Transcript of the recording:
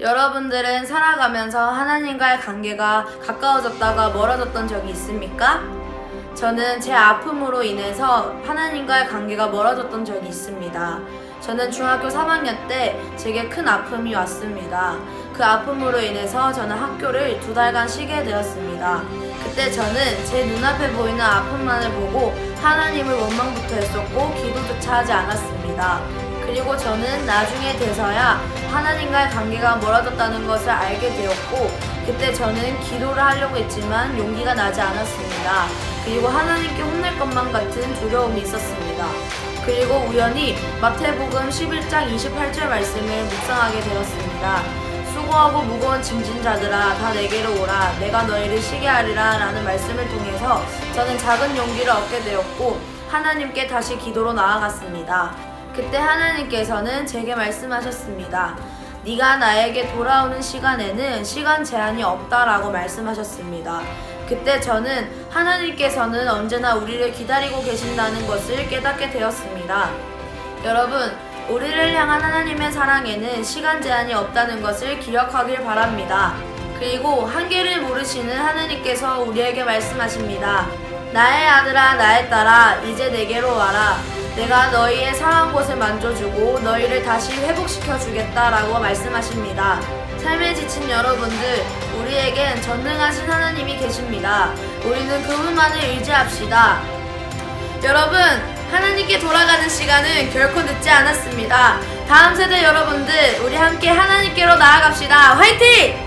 여러분들은 살아가면서 하나님과의 관계가 가까워졌다가 멀어졌던 적이 있습니까? 저는 제 아픔으로 인해서 하나님과의 관계가 멀어졌던 적이 있습니다. 저는 중학교 3학년 때 제게 큰 아픔이 왔습니다. 그 아픔으로 인해서 저는 학교를 두 달간 쉬게 되었습니다. 그때 저는 제 눈앞에 보이는 아픔만을 보고 하나님을 원망부터 했었고 기도조차 하지 않았습니다. 그리고 저는 나중에 돼서야 하나님과의 관계가 멀어졌다는 것을 알게 되었고 그때 저는 기도를 하려고 했지만 용기가 나지 않았습니다. 그리고 하나님께 혼낼 것만 같은 두려움이 있었습니다. 그리고 우연히 마태복음 11장 28절 말씀을 묵상하게 되었습니다. 수고하고 무거운 짐진 자들아 다 내게로 오라 내가 너희를 쉬게 하리라 라는 말씀을 통해서 저는 작은 용기를 얻게 되었고 하나님께 다시 기도로 나아갔습니다. 그때 하나님께서는 제게 말씀하셨습니다. 네가 나에게 돌아오는 시간에는 시간 제한이 없다라고 말씀하셨습니다. 그때 저는 하나님께서는 언제나 우리를 기다리고 계신다는 것을 깨닫게 되었습니다. 여러분, 우리를 향한 하나님의 사랑에는 시간 제한이 없다는 것을 기억하길 바랍니다. 그리고 한계를 모르시는 하나님께서 우리에게 말씀하십니다. 나의 아들아, 나의 딸아, 이제 내게로 와라. 내가 너희의 상한 곳을 만져주고 너희를 다시 회복시켜 주겠다라고 말씀하십니다. 삶에 지친 여러분들, 우리에겐 전능하신 하나님이 계십니다. 우리는 그분만을 의지합시다. 여러분, 하나님께 돌아가는 시간은 결코 늦지 않았습니다. 다음 세대 여러분들, 우리 함께 하나님께로 나아갑시다. 화이팅!